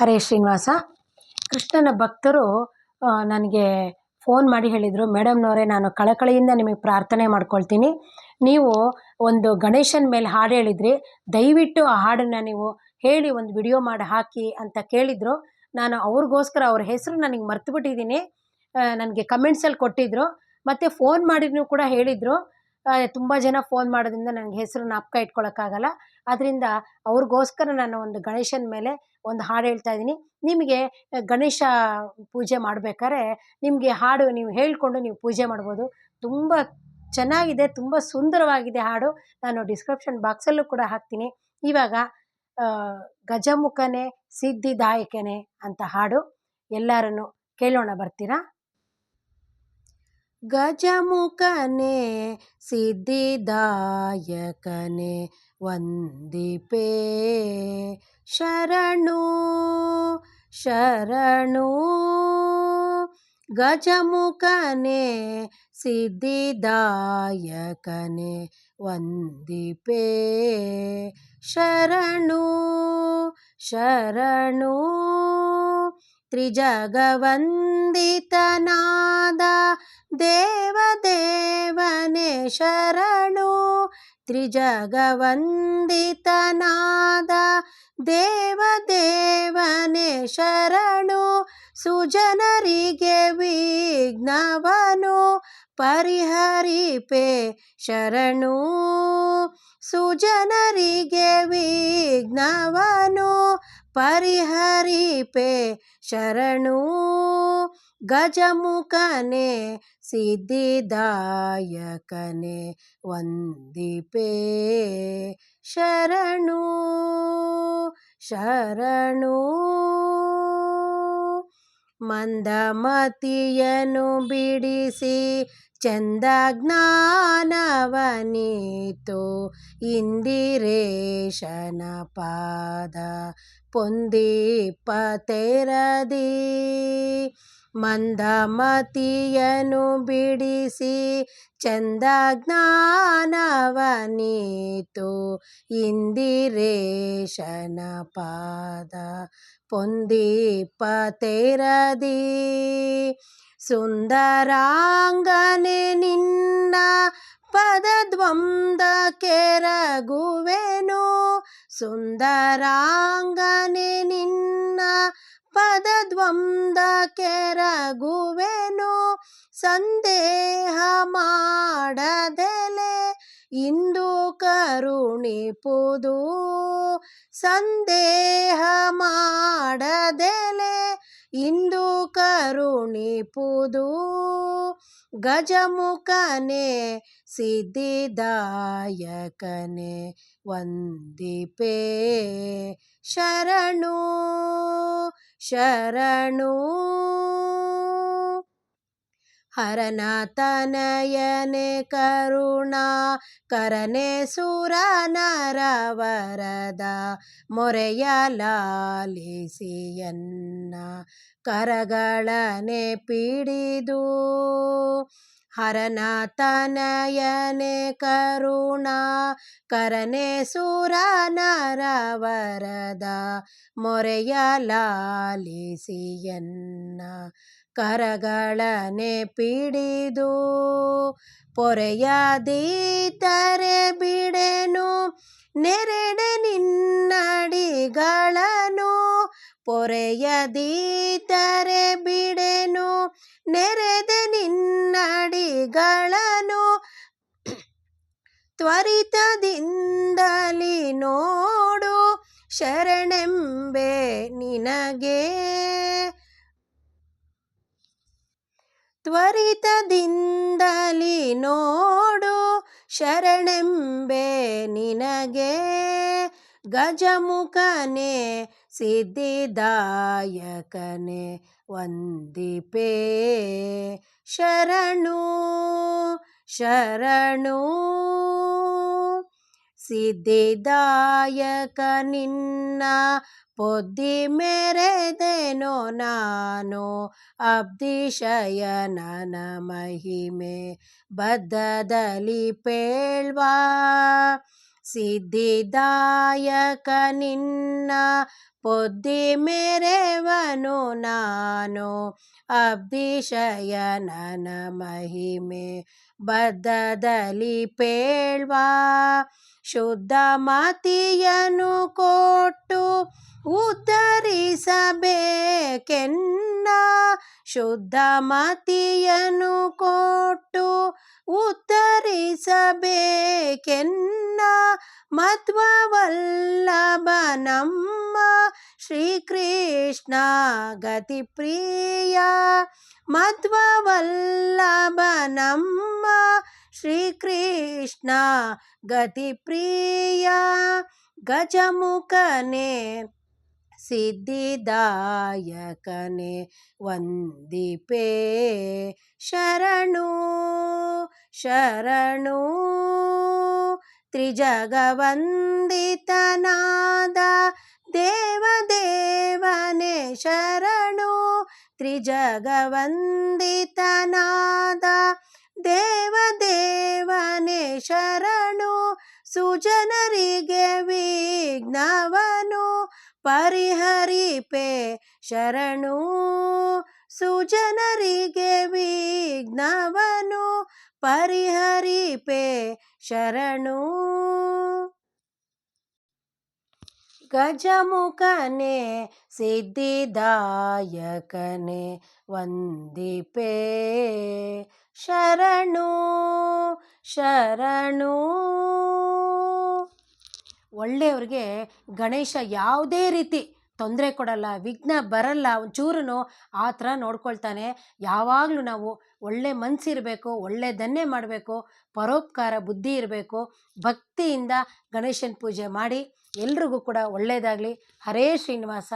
ಹರೇ ಶ್ರೀನಿವಾಸ. ಕೃಷ್ಣನ ಭಕ್ತರು ನನಗೆ ಫೋನ್ ಮಾಡಿ ಹೇಳಿದರು, ಮೇಡಮ್ನವರೇ, ನಾನು ಕಳಕಳಿಯಿಂದ ನಿಮಗೆ ಪ್ರಾರ್ಥನೆ ಮಾಡ್ಕೊಳ್ತೀನಿ. ನೀವು ಒಂದು ಗಣೇಶನ ಮೇಲೆ ಹಾಡು ಹೇಳಿದ್ರಿ. ದಯವಿಟ್ಟು ಆ ಹಾಡನ್ನು ನೀವು ಹೇಳಿ, ಒಂದು ವಿಡಿಯೋ ಮಾಡಿ ಹಾಕಿ ಅಂತ ಕೇಳಿದರು. ನಾನು ಅವ್ರಿಗೋಸ್ಕರ ಅವ್ರ ಹೆಸರು ನನಗೆ ಮರ್ತು ಬಿಟ್ಟಿದ್ದೀನಿ ನನಗೆ ಕಮೆಂಟ್ಸಲ್ಲಿ ಕೊಟ್ಟಿದ್ದರು ಮತ್ತು ಫೋನ್ ಮಾಡಿನೂ ಕೂಡ ಹೇಳಿದರು. ತುಂಬ ಜನ ಫೋನ್ ಮಾಡೋದ್ರಿಂದ ನನಗೆ ಹೆಸರು ಜ್ಞಾಪಕ ಇಟ್ಕೊಳ್ಳೋಕ್ಕಾಗಲ್ಲ ಆದ್ದರಿಂದ ಅವ್ರಿಗೋಸ್ಕರ ನಾನು ಒಂದು ಗಣೇಶನ ಮೇಲೆ ಒಂದು ಹಾಡು ಹೇಳ್ತಾ ಇದ್ದೀನಿ. ನಿಮಗೆ ಗಣೇಶ ಪೂಜೆ ಮಾಡ್ಬೇಕಾದ್ರೆ ನಿಮಗೆ ಹಾಡು ನೀವು ಹೇಳಿಕೊಂಡು ನೀವು ಪೂಜೆ ಮಾಡ್ಬೋದು. ತುಂಬ ಚೆನ್ನಾಗಿದೆ, ತುಂಬ ಸುಂದರವಾಗಿದೆ ಹಾಡು. ನಾನು ಡಿಸ್ಕ್ರಿಪ್ಷನ್ ಬಾಕ್ಸಲ್ಲೂ ಕೂಡ ಹಾಕ್ತೀನಿ. ಇವಾಗ ಗಜಮುಖನೇ, ಸಿದ್ಧಿದಾಯಕನೇ ಅಂತ ಹಾಡು. ಎಲ್ಲರನ್ನು ಕೇಳೋಣ, ಬರ್ತೀರಾ? गजमुकने सिद्धिदायकने वन्दिपे। शरणु शरणु। गजमुकने सिद्धिदायकने वन्दिपे। शरणु शरणु। त्रिजगवन्दितना ದೇವದೇವನೇ ಶರಣು ತ್ರಿಜಗವಂದಿತನಾದ ದೇವದೇವನೇ ಶರಣು ಸುಜನರಿಗೆ ವಿಘ್ನವನು ಪರಿಹರಿಪೆ ಶರಣು ಸುಜನರಿಗೆ ವಿಘ್ನವನು ಪರಿಹರಿಪೆ ಶರಣು. ಗಜಮುಖನೇ ಸಿದ್ಧಿದಾಯಕನೆ ವಂದಿಪೇ. ಶರಣು ಶರಣು. ಮಂದಮತಿಯನು ಬಿಡಿಸಿ ಚಂದ ಜ್ಞಾನವನೀತು ಇಂದಿರೇಶನ ಪಾದ ಪೊಂದಿಪ್ಪ ತೆರದಿ ಮಂದಮತಿಯನು ಬಿಡಿಸಿ ಚಂದ ಜ್ಞಾನವನೀತು ಇಂದಿರೇಶನ ಪಾದ ಪೊಂದೀಪ ತೆರದಿ. ಸುಂದರಾಂಗನೆ ನಿನ್ನ ಪದದ್ವಂದ ಕೆರಗುವೆನು. ಸುಂದರಾಂಗನೆ ನಿನ್ನ ಪದದ್ವಂದ ಕೆರಗುವೆನು ಸಂದೇಹ ಮಾಡದೆಲೆ ಇಂದು ಕರುಣಿಪುದು ಸಂದೇಹ ಮಾಡದೆಲೆ ಇಂದು ಕರುಣಿಪುದು ಗಜಮುಖನೆ ಸಿದ್ಧಿದಾಯಕನೇ ವಂದಿಪೇ ಶರಣು. ಶರಣು. ಹರನಾಥನಯನೆ ಕರುಣಾ ಕರನೆ ಸುರನರವರದ ಮೊರೆಯ ಲಾಲಿಸಿಯನ್ನ ಕರಗಳನೆ ಪಿಡಿದು. ಹರನಾತನಯನೆ ಕರುಣಾ ಕರನೆ ಸುರನರವರದ ಮೊರೆಯ ಲಾಲಿಸಿಯನ್ನ ಕರಗಳನೆ ಪಿಡಿದು ಪೊರೆಯದೀತರೆ ಬಿಡೆನು ನೆರೆಡೆ ನಿನ್ನಡಿಗಳನು ಪೊರೆಯದೀತರೆ ಬಿಡೆನು ನೆರೆದೆ ನಿನ್ನಡಿಗಳನು ತ್ವರಿತದಿಂದಲಿ ನೋಡು ಶರಣೆಂಬೆ ನಿನಗೆ. ತ್ವರಿತದಿಂದಲಿ ನೋಡು ಶರಣೆಂಬೆ ನಿನಗೆ. ಗಜಮುಖನೇ ಸಿದ್ಧಿದಾಯಕನೇ ವಂದಿಪೇ ಶರಣು ಶರಣು. ಸಿದ್ಧಿದಾಯಕ ನಿನ್ನ ಪೊದ್ದಿ ಮೆರೆದೆನೋ ನಾನು ಅಬ್ದಿಶಯನನ ಮಹಿಮೆ ಬದ್ಧದಲ್ಲಿ ಪೇಳ್ವಾ. ಸಿದ್ಧಿದಾಯಕ ನಿನ್ನ ಬುದ್ಧಿ ಮೇರೆವನು ನಾನು ಅಬ್ದಿಶಯನನ ಮಹಿಮೆ. ಬದ್ಧದಲ್ಲಿ ಪೇಳ್ವ ಶುದ್ಧ ಮತಿಯನು ಕೊಟ್ಟು ಉದ್ಧರಿಸಬೇಕೆನ್ನ ಶುದ್ಧ ಮತಿಯನು ಕೊಟ್ಟು ಉದ್ಧರಿಸಬೇಕೆನ್ನ ಮಧ್ವವಲ್ಲಭ ನಮ್ಮ ಶ್ರೀಕೃಷ್ಣ ಗತಿಪ್ರಿಯ. ಮಧ್ವವಲ್ಲಭ श्रीकृष्ण गतिप्रिया गजमुखने सिद्धिदायकने वन्दिपे शरणो शरणो त्रिजगवन्दितनादेवदेवने शरणोत्रिजगवन्दितनाद ದೇವದೇವನೇ ಶರಣು ಸುಜನರಿಗೆ ವಿಘ್ನವನು ಪರಿಹರಿಪೆ ಶರಣು ಸುಜನರಿಗೆ ವಿಘ್ನವನು ಪರಿಹರಿಪೆ ಶರಣು. ಗಜಮುಖನೆ ಸಿದ್ಧಿದಾಯಕನೆ ವಂದಿಪೆ ಶರಣು ಶರಣು. ಒಳ್ಳೆಯವ್ರಿಗೆ ಗಣೇಶ ಯಾವುದೇ ರೀತಿ ತೊಂದರೆ ಕೊಡಲ್ಲ, ವಿಘ್ನ ಬರಲ್ಲ ಒಂಚೂರು ಆ ಥರ ನೋಡ್ಕೊಳ್ತಾನೆ. ಯಾವಾಗಲೂ ನಾವು ಒಳ್ಳೆ ಮನಸ್ಸಿರಬೇಕು ಒಳ್ಳೆಯದನ್ನೇ ಮಾಡಬೇಕು, ಪರೋಪಕಾರ, ಬುದ್ಧಿ ಇರಬೇಕು, ಭಕ್ತಿಯಿಂದ ಗಣೇಶನ ಪೂಜೆ ಮಾಡಿ ಎಲ್ರಿಗೂ ಕೂಡ ಒಳ್ಳೆಯದಾಗಲಿ ಹರೇ ಶ್ರೀನಿವಾಸ.